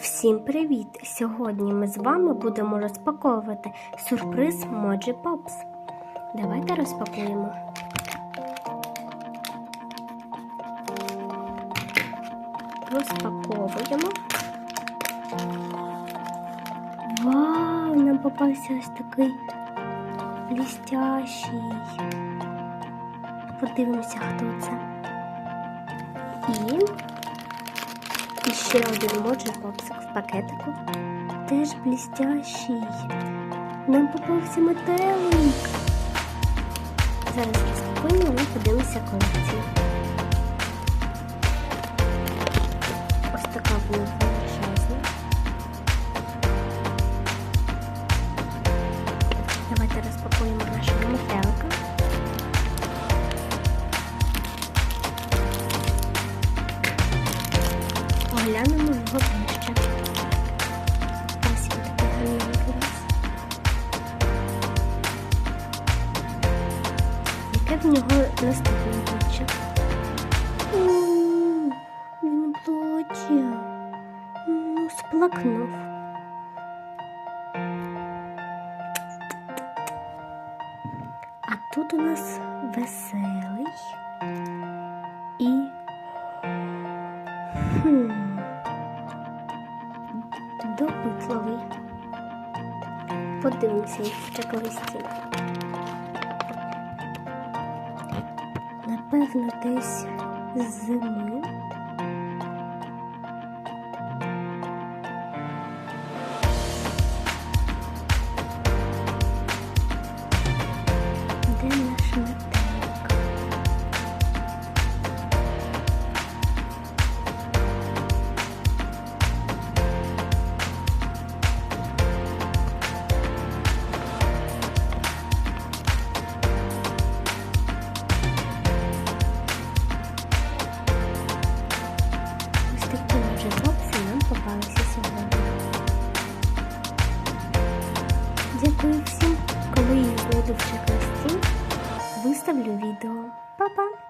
Всім привіт! Сьогодні ми з вами будемо розпаковувати сюрприз Моджі Попс. Давайте розпакуємо. Розпаковуємо. Вау! Нам попався ось такий блістящий. Подивимося, хто це. І ще один моджі попсик в пакетику. Теж блістящий. Нам попався метелик. Зараз розпакуємо і подивимося колекцію. Ось така величезна. Давайте розпакуємо Поглянемо його ближче. Ось він у нас. Яке в нього наступне обличчя? Він плаче. Ну, сплакнув. А тут у нас веселий і Хм. Допитливий. Подивимося в чек-листі. Напевно, десь з. Дякую всім, коли я знайду в чек-листі, виставлю відео. Па-па!